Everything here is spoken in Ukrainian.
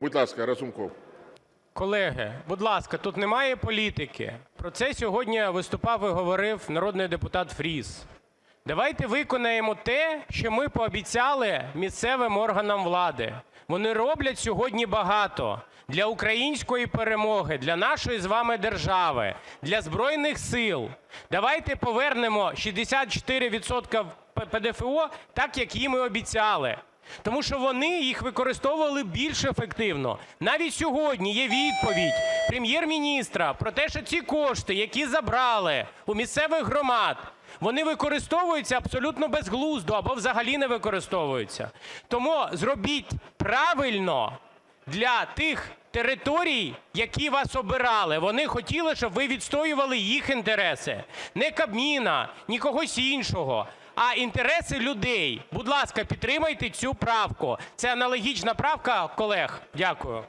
Будь ласка, Разумков. Колеги, будь ласка, тут немає політики. Про це сьогодні виступав і говорив народний депутат Фріс. Давайте виконаємо те, що ми пообіцяли місцевим органам влади. Вони роблять сьогодні багато для української перемоги, для нашої з вами держави, для Збройних Сил. Давайте повернемо 64 відсотка ПДФО так, як їм і обіцяли. Тому що вони їх використовували більш ефективно. Навіть сьогодні є відповідь Прем'єр-міністра про те, що ці кошти, які забрали у місцевих громад, вони використовуються абсолютно безглуздо або взагалі не використовуються. Тому зробіть правильно для тих територій, які вас обирали. Вони хотіли, щоб ви відстоювали їх інтереси. Не Кабміна, ні когось іншого, а інтереси людей. Будь ласка, підтримайте цю правку. Це аналогічна правка колег. Дякую.